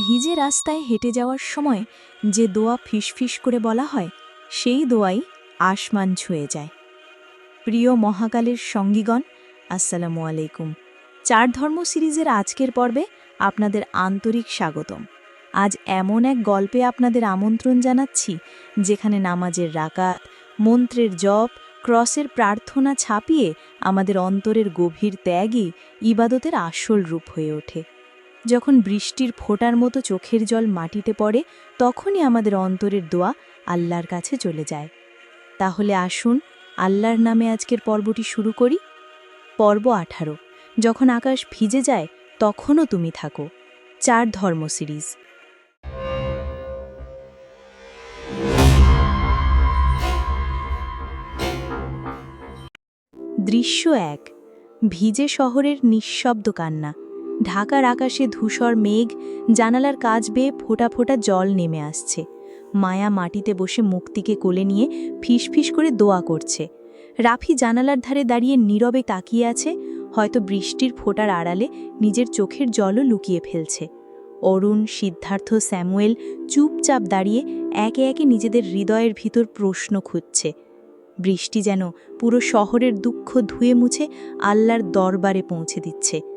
ভিজে রাস্তায় হেঁটে যাওয়ার সময় যে দোয়া ফিসফিস করে বলা হয়, সেই দোয়াই আসমান ছুঁয়ে যায়। প্রিয় মহাকালের সঙ্গীগণ, আসসালামু আলাইকুম। চার ধর্ম সিরিজের আজকের পর্বে আপনাদের আন্তরিক স্বাগতম। আজ এমন এক গল্পে আপনাদের আমন্ত্রণ জানাচ্ছি, যেখানে নামাজের রাকাত, মন্ত্রের জপ, ক্রসের প্রার্থনা ছাপিয়ে আমাদের অন্তরের গভীর ত্যাগই ইবাদতের আসল রূপ হয়ে ওঠে। যখন বৃষ্টির ফোঁটার মতো চোখের জল মাটিতে পড়ে, তখনই আমাদের অন্তরের দোয়া আল্লাহর কাছে চলে যায়। তাহলে আসুন, আল্লাহর নামে আজকের পর্বটি শুরু করি। পর্ব আঠারো। যখন আকাশ ভিজে যায়, তখনও তুমি থাকো। চার ধর্ম সিরিজ। দৃশ্য এক। ভিজে শহরের নিঃশব্দ কান্না। ঢাকার আকাশে ধূসর মেঘ, জানালার কাজ বেয়ে ফোটা ফোটা জল নেমে আসছে। মায়া মাটিতে বসে মুক্তিকে কোলে নিয়ে ফিসফিস করে দোয়া করছে। রাফি জানালার ধারে দাঁড়িয়ে নীরবে তাকিয়ে আছে, হয়তো বৃষ্টির ফোঁটার আড়ালে নিজের চোখের জলও লুকিয়ে ফেলছে। অরুণ, সিদ্ধার্থ, স্যামুয়েল চুপচাপ দাঁড়িয়ে একে একে নিজেদের হৃদয়ের ভিতর প্রশ্ন খুঁজছে। বৃষ্টি যেন পুরো শহরের দুঃখ ধুয়ে মুছে আল্লাহর দরবারে পৌঁছে দিচ্ছে।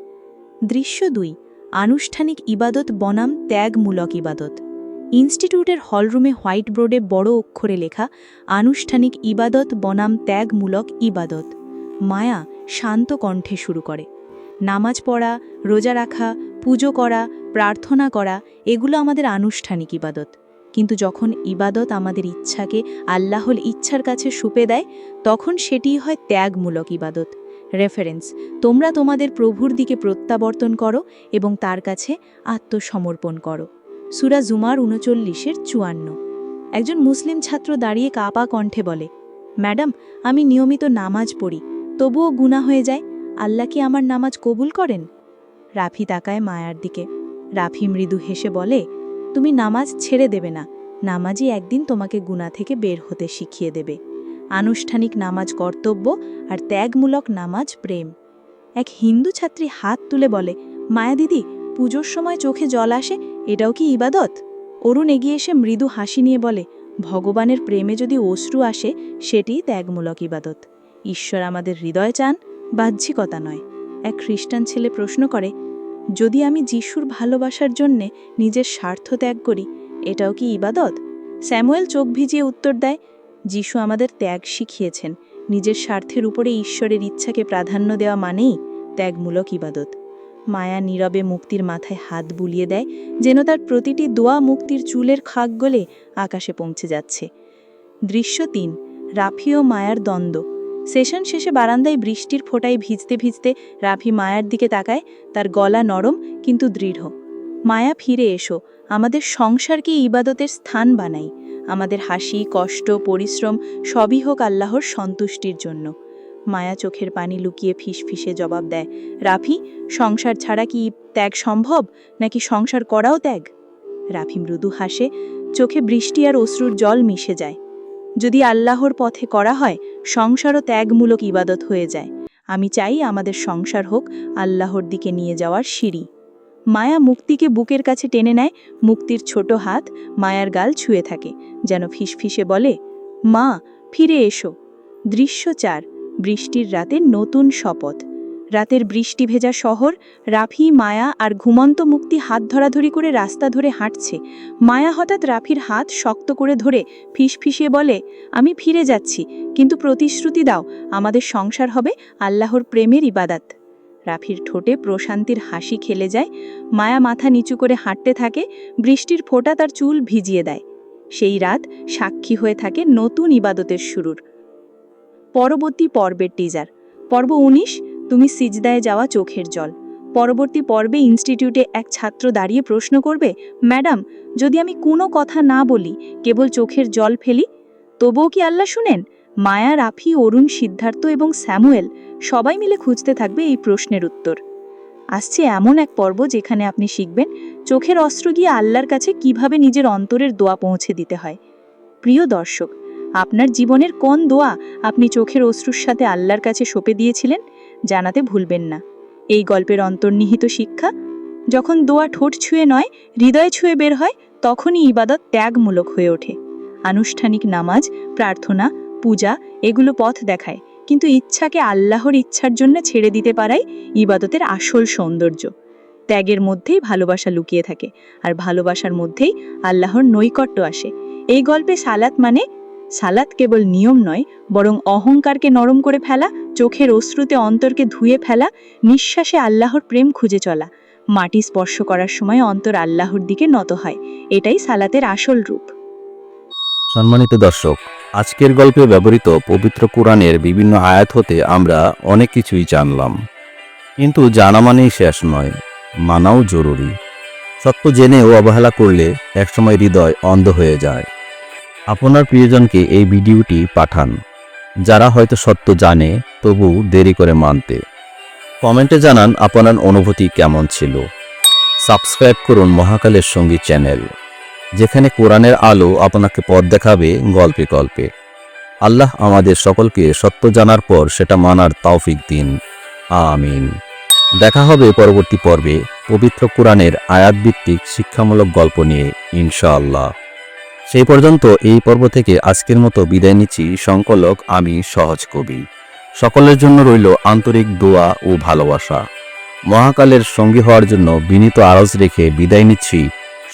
দৃশ্য দুই, আনুষ্ঠানিক ইবাদত বনাম ত্যাগমূলক ইবাদত। ইনস্টিটিউটের হলরুমে হোয়াইট বোর্ডে বড় অক্ষরে লেখা, আনুষ্ঠানিক ইবাদত বনাম ত্যাগমূলক ইবাদত। মায়া শান্ত কণ্ঠে শুরু করে। নামাজ পড়া, রোজা রাখা, পুজো করা, প্রার্থনা করা, এগুলো আমাদের আনুষ্ঠানিক ইবাদত। কিন্তু যখন ইবাদত আমাদের ইচ্ছাকে, আল্লাহর ইচ্ছার কাছে সুপে দেয়, তখন সেটিই হয় ত্যাগমূলক ইবাদত। রেফারেন্স। তোমরা তোমাদের প্রভুর দিকে প্রত্যাবর্তন করো এবং তার কাছে আত্মসমর্পণ করো। সুরা জুমার উনচল্লিশের চুয়ান্ন। একজন মুসলিম ছাত্র দাঁড়িয়ে কাপা কণ্ঠে বলে, ম্যাডাম, আমি নিয়মিত নামাজ পড়ি। তবুও গুণা হয়ে যায়? আল্লাহ কি আমার নামাজ কবুল করেন? রাফি তাকায় মায়ার দিকে। রাফি মৃদু হেসে বলে, তুমি নামাজ ছেড়ে দেবে না। নামাজই একদিন তোমাকে গুণা থেকে বের হতে শিখিয়ে দেবে। আনুষ্ঠানিক নামাজ কর্তব্য আর ত্যাগমূলক নামাজ প্রেম। এক হিন্দু ছাত্রী হাত তুলে বলে, মায়া দিদি, পুজোর সময় চোখে জল আসে, এটাও কি ইবাদত? অরুণ এগিয়ে এসে মৃদু হাসি নিয়ে বলে, ভগবানের প্রেমে যদি অশ্রু আসে সেটিই ত্যাগমূলক ইবাদত। ঈশ্বর আমাদের হৃদয় চান, বাহ্যিকতা নয়। এক খ্রিস্টান ছেলে প্রশ্ন করে, যদি আমি যিশুর ভালোবাসার জন্যে নিজের স্বার্থ ত্যাগ করি, এটাও কি ইবাদত? স্যামুয়েল চোখ ভিজিয়ে উত্তর দেয় যিশু আমাদের ত্যাগ শিখিয়েছেন। নিজের স্বার্থের উপরে ঈশ্বরের ইচ্ছাকে প্রাধান্য দেওয়া মানেই ত্যাগমূলক ইবাদত। মায়া নীরবে মুক্তির মাথায় হাত বুলিয়ে দেয়, যেন তার প্রতিটি দোয়া মুক্তির চুলের খাক গলে আকাশে পৌঁছে যাচ্ছে। দৃশ্য তিন, রাফি ও মায়ার দ্বন্দ্ব। সেশন শেষে বারান্দায় বৃষ্টির ফোঁটায় ভিজতে ভিজতে রাফি মায়ার দিকে তাকায়, তার গলা নরম কিন্তু দৃঢ়। মায়া ফিরে এসো, আমাদের সংসারকে ইবাদতের স্থান বানাই। আমাদের হাসি, কষ্ট, পরিশ্রম সবই হোক আল্লাহর সন্তুষ্টির জন্য। মায়া চোখের পানি লুকিয়ে ফিসফিসে জবাব দেয়, রাফি, সংসার ছাড়া কি ত্যাগ সম্ভব? নাকি সংসার করাও ত্যাগ? রাফি মৃদু হাসে, চোখে বৃষ্টি আর অশ্রুর জল মিশে যায়। যদি আল্লাহর পথে করা হয়, সংসারও ত্যাগমূলক ইবাদত হয়ে যায়। আমি চাই আমাদের সংসার হোক আল্লাহর দিকে নিয়ে যাওয়ার সিঁড়ি। মায়া মুক্তিকে বুকের কাছে টেনে নেয়। মুক্তির ছোট হাত মায়ার গাল ছুঁয়ে থাকে, যেন ফিসফিসে বলে, মা, ফিরে এসো। দৃশ্য চার, বৃষ্টির রাতে নতুন শপথ। রাতের বৃষ্টি ভেজা শহর, রাফি, মায়া আর ঘুমন্ত মুক্তি হাত ধরাধরি করে রাস্তা ধরে হাঁটছে। মায়া হঠাৎ রাফির হাত শক্ত করে ধরে ফিসফিসিয়ে বলে, আমি ফিরে যাচ্ছি, কিন্তু প্রতিশ্রুতি দাও, আমাদের সংসার হবে আল্লাহর প্রেমের ইবাদাত। রাফির ঠোঁটে প্রশান্তির হাসি খেলে যায়। মায়া মাথা নিচু করে হাঁটতে থাকে, বৃষ্টির ফোঁটা তার চুল ভিজিয়ে দেয়। সেই রাত সাক্ষী হয়ে থাকে নতুন ইবাদতের শুরুর। পরবর্তী পর্বের টিজার পর্ব উনিশ, তুমি সিজদায় যাওয়া চোখের জল। পরবর্তী পর্বে ইনস্টিটিউটে এক ছাত্র দাঁড়িয়ে প্রশ্ন করবে, ম্যাডাম, যদি আমি কোনো কথা না বলি, কেবল চোখের জল ফেলি, তবুও কি আল্লাহ শুনেন? মায়া, রাফি, অরুণ, সিদ্ধার্থ এবং স্যামুয়েল সবাই মিলে খুঁজতে থাকবে এই প্রশ্নের উত্তর। আসছে এমন এক পর্ব যেখানে আপনি শিখবেন চোখের অস্ত্র গিয়ে আল্লাহর কাছে কীভাবে নিজের অন্তরের দোয়া পৌঁছে দিতে হয়। প্রিয় দর্শক, আপনার জীবনের কোন দোয়া আপনি চোখের অশ্রুর সাথে আল্লাহর কাছে সঁপে দিয়েছিলেন জানাতে ভুলবেন না। এই গল্পের অন্তর্নিহিত শিক্ষা, যখন দোয়া ঠোঁট ছুঁয়ে নয়, হৃদয় ছুঁয়ে বের হয়, তখনই ইবাদত ত্যাগমূলক হয়ে ওঠে। আনুষ্ঠানিক নামাজ, প্রার্থনা পূজা এগুলো পথ দেখায়, কিন্তু ইচ্ছাকে আল্লাহর ইচ্ছার জন্য ছেড়ে দিতে পারাই ইবাদতের আসল সৌন্দর্য। ত্যাগের মধ্যেই ভালোবাসা লুকিয়ে থাকে, আর ভালোবাসার মধ্যেই আল্লাহর নৈকট্য আসে। এই গল্পে সালাত মানে সালাত কেবল নিয়ম নয়, বরং অহংকারকে নরম করে ফেলা, চোখের অশ্রুতে অন্তরকে ধুয়ে ফেলা, নিঃশ্বাসে আল্লাহর প্রেম খুঁজে চলা। মাটি স্পর্শ করার সময় অন্তর আল্লাহর দিকে নত হয়, এটাই সালাতের আসল রূপ। সম্মানিত দর্শক আজকের গল্পে ব্যবহৃত পবিত্র কোরআনের বিভিন্ন আয়াত হতে আমরা অনেক কিছুই জানলাম। কিন্তু জানা মানেই শেষ নয়, মানাও জরুরি। সত্য জেনেও অবহেলা করলে একসময় হৃদয় অন্ধ হয়ে যায়। আপনার প্রিয়জনকে এই ভিডিওটি পাঠান, যারা হয়তো সত্য জানে, তবু দেরি করে মানতে। কমেন্টে জানান আপনার অনুভূতি কেমন ছিল। সাবস্ক্রাইব করুন মহাকালের সঙ্গী চ্যানেল। যেখানে কোরআনের আলো আপনাকে পথ দেখাবে গল্পে গল্পে। আল্লাহ আমাদের সকলকে সত্য জানার পর সেটা মানার তৌফিক দিন। আমিন। দেখা হবে পরবর্তী পর্বে পবিত্র কোরআনের আয়াতভিত্তিক শিক্ষামূলক গল্প নিয়ে, ইনশাআল্লাহ। সেই পর্যন্ত এই পর্ব থেকে আজকের মতো বিদায় নিচ্ছি। সংকলক আমি সহজ কবি। সকলের জন্য রইল আন্তরিক দোয়া ও ভালোবাসা। মহাকালের সঙ্গী হওয়ার জন্য বিনীত আরজ রেখে বিদায় নিচ্ছি।